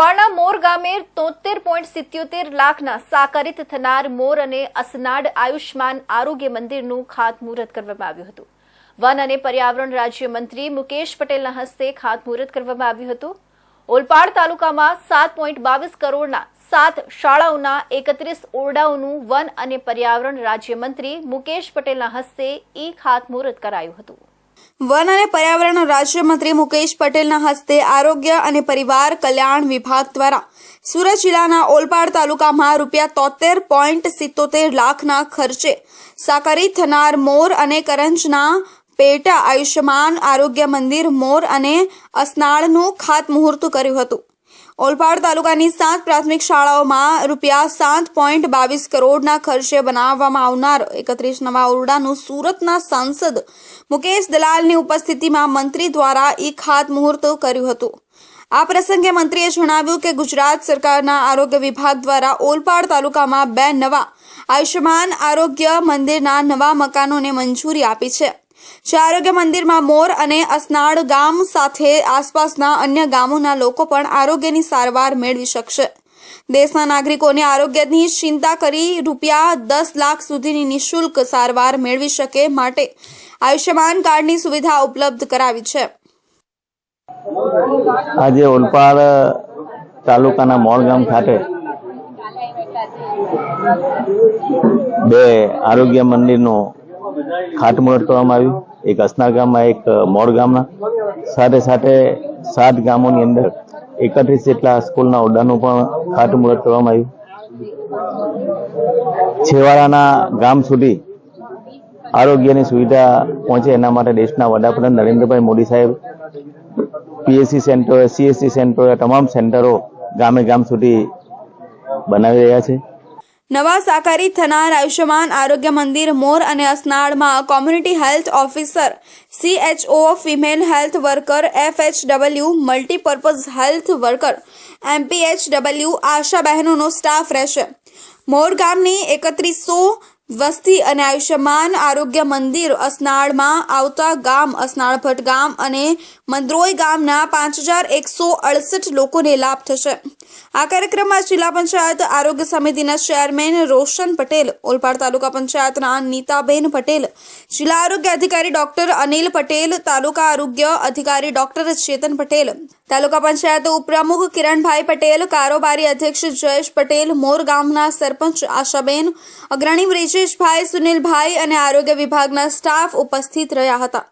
ઓલપાડના મોર ગામે તોતેર પોઈન્ટ સિત્યોતેર લાખના સાકારિત થનાર મોર અને અસનાડ આયુષ્માન આરોગ્ય મંદિરનું ખાતમુહૂર્ત કરવામાં આવ્યું હતું. વન અને પર્યાવરણ રાજ્યમંત્રી મુકેશ પટેલના હસ્તે ખાતમુહૂર્ત કરવામાં આવ્યું હતું. ઓલપાડ તાલુકામાં સાત પોઈન્ટ બાવીસ કરોડના સાત શાળાઓના એકત્રીસ ઓરડાઓનું વન અને પર્યાવરણ રાજ્યમંત્રી મુકેશ પટેલના હસ્તે ઈ ખાતમુહૂર્ત કરાયું હતું. વન અને પર્યાવરણ રાજ્યમંત્રી મુકેશ પટેલના હસ્તે આરોગ્ય અને પરિવાર કલ્યાણ વિભાગ દ્વારા સુરત જિલ્લાના ઓલપાડ તાલુકામાં રૂપિયા તોતેર પોઈન્ટ સિત્તોતેર લાખના ખર્ચે સાકારી થનાર મોર અને કરંજના પેટા આયુષ્યમાન આરોગ્ય મંદિર મોર અને અસનાળનું ખાતમુહૂર્ત કર્યું હતું. ઓલપાડ તાલુકાની સાત પ્રાથમિક શાળાઓમાં રૂપિયા સાત પોઈન્ટ બાવીસ કરોડના ખર્ચે બનાવવામાં આવનાર એકત્રીસ નવા ઓરડાનું સુરતના સાંસદ મુકેશ દલાલની ઉપસ્થિતિમાં મંત્રી દ્વારા ઈ ખાતમુહૂર્ત કર્યું હતું. આ પ્રસંગે મંત્રીએ જણાવ્યું કે ગુજરાત સરકારના આરોગ્ય વિભાગ દ્વારા ઓલપાડ તાલુકામાં બે નવા આયુષ્યમાન આરોગ્ય મંદિરના નવા મકાનોને મંજૂરી આપી છે. આરોગ્ય મંદિરમાં મોર અને અસનાળ ગામ સાથે આસપાસના અન્ય ગામોના લોકો પણ આરોગ્યની સારવાર મેળવી શકશે. દેશના નાગરિકોને આરોગ્યની ચિંતા કરી રૂપિયા દસ લાખ સુધીની નિઃશુલ્ક સારવાર મેળવી શકે માટે આયુષ્યમાન કાર્ડની સુવિધા ઉપલબ્ધ કરાવી છે. આજે ઓલપાડ તાલુકાના મોળ ગામ ખાતે બે આરોગ્ય મંદિરનું ખાતમુહૂર્ત કરવામાં આવ્યું. એક અસના ગામમાં, એક મોડ ગામના. સાથે સાથે સાત ગામોની અંદર એકત્રીસ જેટલા સ્કૂલના ઓરડાનું પણ ખાતમુહૂર્ત કરવામાં આવ્યું. છેવાડાના ગામ સુધી આરોગ્યની સુવિધા પહોંચે એના માટે દેશના વડાપ્રધાન નરેન્દ્રભાઈ મોદી સાહેબ, પીએસસી સેન્ટરો, સીએસસી સેન્ટરો તમામ સેન્ટરો ગામે ગામ સુધી બનાવી રહ્યા છે. નવા સાકારી થનાર આયુષ્યમાન આરોગ્ય મંદિર મોર અને અસનાળમાં community health officer CHO female health worker FHW multipurpose health worker MPHW ASHA બહેનોનો staff રહેશે. મોર ગામની એકત્રીસો વસ્તી અને આયુષ્યમાન આરોગ્ય મંદિર અસનાળમાં આવતા ગામ અસનાળભટ્ટ ગામ અને મંદ્રોઈ ગામના પાંચ હજાર એકસો અડસઠ લોકોને લાભ થશે. આ કાર્યક્રમમાં જિલ્લા પંચાયત આરોગ્ય સમિતિના ચેરમેન રોશન પટેલ, ઓલપાડ તાલુકા પંચાયતના નીતાબેન પટેલ, જિલ્લા આરોગ્ય અધિકારી ડોક્ટર અનિલ પટેલ, તાલુકા આરોગ્ય અધિકારી ડોક્ટર ચેતન પટેલ તાલુકા પંચાયત ઉપપ્રમુખ કિરણભાઈ પટેલ, કારોબારી અધ્યક્ષ જયેશ પટેલ, મોર ગામના સરપંચ આશાબેન, અગ્રણી બ્રિજેશભાઈ સુનિલભાઈ અને આરોગ્ય વિભાગના સ્ટાફ ઉપસ્થિત રહ્યા હતા.